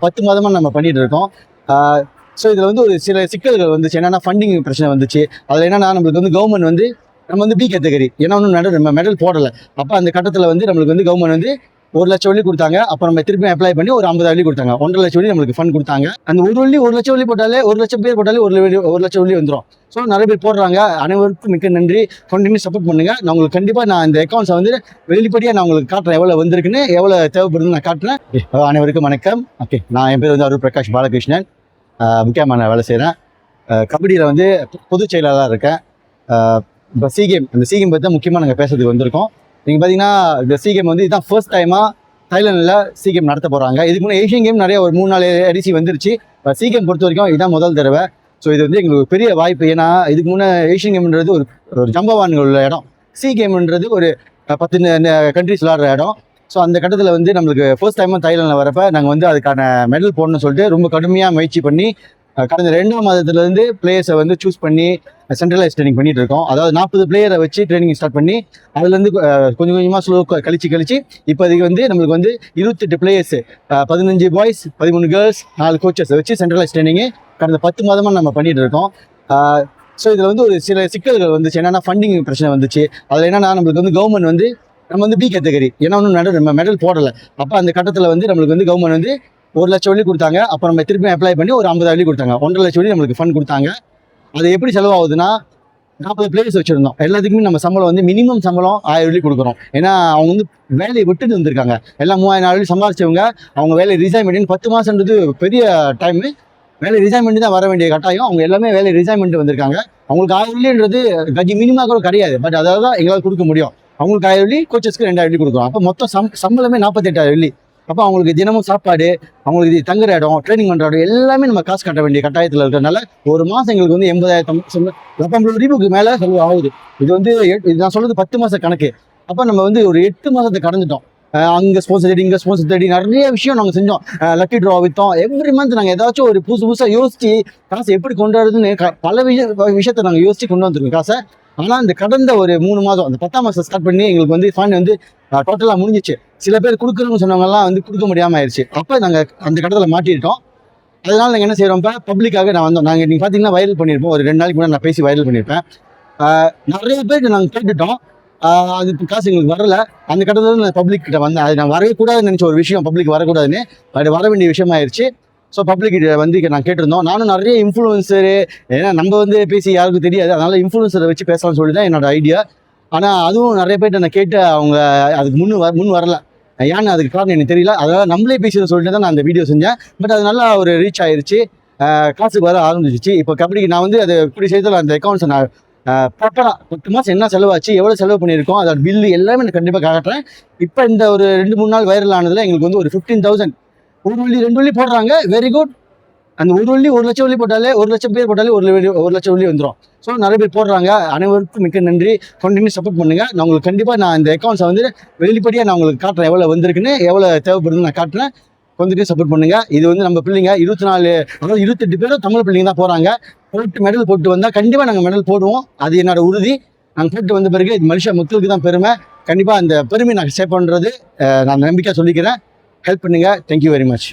பத்து மாதமாக நம்ம பண்ணிட்டு இருக்கோம் ஸோ இதில் வந்து ஒரு சில சிக்கல்கள் வந்துச்சு. என்னென்னா ஃபண்டிங் பிரச்சனை வந்துச்சு. அதில் என்னென்னா நம்மளுக்கு வந்து கவர்மெண்ட் வந்து நம்ம வந்து பி கேட்டகரி ஏன்னா ஒன்றும் மெடல் நம்ம மெடல் போடலை. அப்போ அந்த கட்டத்தில் வந்து நம்மளுக்கு வந்து கவர்மெண்ட் வந்து ஒரு லட்சம் வழி கொடுத்தாங்க. அப்போ நம்ம திருப்பி அப்ளை பண்ணி ஒரு ஐம்பது வழி கொடுத்தாங்க. ஒன்றரை லட்சம் வழி நம்மளுக்கு ஃபண்ட் கொடுத்தாங்க. அந்த ஒரு வழி ஒரு லட்சம் வழி போட்டாலே ஒரு லட்சம் பேர் போட்டாலே ஒரு வழி ஒரு லட்சம் வழி வந்துடும் ஸோ நிறைய பேர் போடுறாங்க. அனைவருக்கும் மிக்க நன்றி. கண்டினியூ சப்போர்ட் பண்ணுங்க. நான் உங்களுக்கு கண்டிப்பாக நான் இந்த அக்கௌண்ட்ஸை வந்து வெளிப்படையாக நான் உங்களுக்கு காட்டுறேன். எவ்வளோ வந்திருக்குன்னு எவ்வளோ தேவைப்படுதுன்னு நான் காட்டுறேன். அனைவருக்கும் வணக்கம். ஓகே நான் என் பேர் வந்து அருள் பிரகாஷ் பாலகிருஷ்ணன். நான் வேலை செய்கிறேன் கபடியில் வந்து பொதுச் செயலாளராக இருக்கேன். இப்போ சி கேம் இந்த சி கேம் பற்றி தான் முக்கியமாக நாங்கள் பேசுறதுக்கு வந்திருக்கோம். நீங்கள் பார்த்தீங்கன்னா இந்த சி கேம் வந்து இதுதான் ஃபர்ஸ்ட் டைமாக தைலாண்டில் சி கேம் நடத்த போகிறாங்க இதுக்கு முன்னே ஏஷியன் கேம் நிறைய ஒரு மூணு நாலு அடிசி வந்துருச்சு. இப்போ சி கேம் பொறுத்த வரைக்கும் இதுதான் முதல் தடவை. ஸோ இது வந்து எங்களுக்கு பெரிய வாய்ப்பு. ஏன்னா இதுக்கு முன்னே ஏஷியன் கேம்ன்றது ஒரு ஒரு ஜம்பவான் உள்ள இடம். சி கேம்ன்றது ஒரு பத்து கண்ட்ரிஸ் விளாடுற இடம். ஸோ அந்த கட்டத்தில் வந்து நம்மளுக்கு ஃபர்ஸ்ட் டைமாக தாய்லாந்தில் வரப்போ நாங்கள் வந்து அதுக்கான மெடல் போடணும்னு சொல்லிட்டு ரொம்ப கடுமையாக முயற்சி பண்ணி கடந்த ரெண்டாம் மாதத்துலேருந்து பிளேயர்ஸை வந்து சூஸ் பண்ணி சென்ட்ரலைஸ் ட்ரைனிங் பண்ணிட்டு இருக்கோம். அதாவது நாற்பது பிளேயரை வச்சு ட்ரைனிங் ஸ்டார்ட் பண்ணி அதுலேருந்து கொஞ்சம் கொஞ்சமாக ஸ்லோ கழிச்சு கழிச்சு இப்போதைக்கு வந்து நம்மளுக்கு வந்து இருபத்தெட்டு பிளேயர்ஸ் பதினஞ்சு பாய்ஸ் பதிமூணு கேர்ள்ஸ் நாலு கோச்சஸ் வச்சு சென்ட்ரலைஸ் ட்ரைனிங்கு கடந்த பத்து மாதமாக நம்ம பண்ணிட்டு இருக்கோம். ஸோ இதில் வந்து ஒரு சில சிக்கல்கள் வந்துச்சு. என்னென்னா ஃபண்டிங் பிரச்சனை வந்துச்சு. அதில் என்னென்னா நம்மளுக்கு வந்து கவர்மெண்ட் வந்து நம்ம வந்து பி கேட்டகரி ஏன்னா ஒன்றும் மெடல் நம்ம மெடல் போடலை. அப்போ அந்த கட்டத்தில் வந்து நம்மளுக்கு வந்து கவர்மெண்ட் வந்து ஒரு லட்சம் வழி கொடுத்தாங்க. அப்போ நம்ம திருப்பி அப்ளை பண்ணி ஒரு ஐம்பது வழி கொடுத்தாங்க. ஒன்றரை லட்சம் வழி நம்மளுக்கு ஃபண்ட் கொடுத்தாங்க. அது எப்படி செலவாகுதுன்னா நாற்பது பிளேயர்ஸ் வச்சுருந்தோம். எல்லாத்துக்குமே நம்ம சம்பளம் வந்து மினிமம் சம்பளம் ஆயிரம் வழி கொடுக்குறோம். ஏன்னா அவங்க வந்து வேலையை விட்டுட்டு வந்திருக்காங்க. எல்லாம் மூவாயிரம் நாலு வழி சம்பாதிச்சவங்க அவங்க வேலையை ரிசைன் பண்ணி பத்து மாதன்றது பெரிய டைமு வேலை ரிசைன் பண்ணி தான் வர வேண்டிய கட்டாயம். அவங்க எல்லாமே வேலையை ரிசைன் பண்ணிட்டு வந்திருக்காங்க. அவங்களுக்கு ஆயிரம் வழின்றது கஜி மினிமா கூட கிடையாது. பட் அதாவது தான் எங்களால் கொடுக்க முடியும். அவங்களுக்கு ஆயிரம் வழி கோச்சஸ்க்கு ரெண்டாயிரம் வழி கொடுக்குறோம். அப்போ மொத்தம் சம் சம்பளமே நாற்பத்தெட்டாயிரம் வழி அப்போ அவங்களுக்கு தினமும் சாப்பாடு அவங்களுக்கு இது தங்குற இடம் ட்ரைனிங் பண்ணுற இடம் எல்லாமே நம்ம காசு கட்ட வேண்டிய கட்டாயத்தில் இருக்கிறனால ஒரு மாதம் எங்களுக்கு வந்து எண்பதாயிரம் சொன்ன ரூபாய்க்கு மேலே செலவு ஆகுது. இது வந்து இது நான் சொல்கிறது பத்து மாத கணக்கு. அப்போ நம்ம வந்து ஒரு எட்டு மாதத்தை கடந்துட்டோம். அங்கே ஸ்போர்ட்ஸ் ஸ்போன்சர் தேடி இங்கே ஸ்போன்சர் தேடி நிறைய விஷயம் நாங்கள் செஞ்சோம். லக்கி ட்ரா விற்றோம் எவ்ரி மந்த் நாங்கள் ஏதாச்சும் ஒரு புதுசு புதுசாக யோசிச்சு காசு எப்படி கொண்டு வரதுன்னு க- பல விஷய விஷயத்தை நாங்கள் யோசிச்சு கொண்டு வந்துருக்கோம் காசை. ஆனால் இந்த கடந்த ஒரு மூணு மாதம் அந்த பத்தாம் மாதம் ஸ்டார்ட் பண்ணி எங்களுக்கு வந்து ஃபண்ட் வந்து டோட்டலாக முடிஞ்சிச்சு. சில பேர் கொடுக்குறோம்னு சொன்னவங்கலாம் வந்து கொடுக்க முடியாமல் ஆயிடுச்சு அப்போ நாங்கள் அந்த கடத்தில் மாட்டிட்டோம் அதனால நாங்கள் என்ன செய்கிறோம் இப்போ பப்ளிக்காக நான் வந்தோம். நாங்கள் நீங்கள் பார்த்தீங்கன்னா வைரல் பண்ணியிருப்போம் ஒரு ரெண்டு நாளைக்கு முன்னாடி நான் பேசி வைரல் பண்ணியிருப்பேன் நிறைய பேருக்கு நாங்கள் கேட்டுட்டோம். அது காசு எங்களுக்கு வரல. அந்த கட்டத்தில் நான் பப்ளிக் கிட்ட வந்தேன். அது நான் வரவே கூடாதுன்னு நினச்ச ஒரு விஷயம் பப்ளிக் வரக்கூடாதுன்னு. அது வர வேண்டிய விஷயமாயிருச்சு ஸோ பப்ளிக் வந்து நான் கேட்டிருந்தோம். நானும் நிறைய இன்ஃப்ளூயன்சரு ஏன்னா நம்ம வந்து பேசி யாருக்கும் தெரியாது. அதனால் இன்ஃப்ளூயன்சரை வச்சு பேசலாம்னு சொல்லி தான் என்னோட ஐடியா ஆனால் அதுவும் நிறைய பேர்ட்ட நான் கேட்டு அவங்க அதுக்கு முன் வர முன் வரல. ஏன்னு அதுக்கு காரணம் எனக்கு தெரியல. அதாவது நம்மளே பேசுன்னு சொல்லிட்டு தான் நான் அந்த வீடியோ செஞ்சேன். பட் அது நல்லா ஒரு ரீச் ஆயிருச்சு. காசுக்கு வர ஆரம்பிச்சிச்சு. இப்போ கபடிக்கு நான் வந்து அது இப்படி செய்ததில் அந்த அக்கௌண்ட்ஸை நான் ப்ராப்பராக பத்து மாதம் என்ன செலவாச்சு எவ்வளோ செலவு பண்ணியிருக்கோம் அதோட பில்லு எல்லாமே நான் கண்டிப்பாக காட்டுறேன். இப்போ இந்த ஒரு ரெண்டு மூணு நாள் வைரல் ஆனதில் எங்களுக்கு வந்து ஒரு ஃபிஃப்டீன் தௌசண்ட் ஒரு வள்ளி ரெண்டு வள்ளி போடுறாங்க. வெரி குட் அந்த ஒரு வள்ளி ஒரு லட்சம் வள்ளி போட்டாலே ஒரு லட்சம் பேர் போட்டாலே ஒரு ஒரு லட்சம் வள்ளி வந்துடும் ஸோ நிறைய பேர் போடுறாங்க. அனைவருக்கும் மிக்க நன்றி. கண்டினியூ சப்போர்ட் பண்ணுங்க. நான் உங்களுக்கு கண்டிப்பாக நான் இந்த அக்கௌண்ட்ஸை வந்து வெளிப்படையாக நான் உங்களுக்கு காட்டுறேன். எவ்வளோ வந்திருக்குன்னு எவ்வளோ தேவைப்படுதுன்னு நான் காட்டுறேன். கொஞ்சம் சப்போர்ட் பண்ணுங்க. இது வந்து நம்ம பிள்ளைங்க இருபத்தி நாலு அதாவது இருபத்தெட்டு பேரும் தமிழ் பிள்ளைங்க தான் போகிறாங்க போட்டு மெடல் போட்டு வந்தால் கண்டிப்பாக நாங்கள் மெடல் போடுவோம். அது என்னோட உறுதி. நாங்கள் போட்டு வந்த பிறகு இது மனுஷ மக்களுக்கு தான் பெருமை. கண்டிப்பாக அந்த பெருமை நான் சேவ் பண்ணுறது நான் நம்பிக்கை சொல்லிக்கிறேன். ஹெல்ப் பண்ணுங்கள் தேங்க்யூ வெரி மச்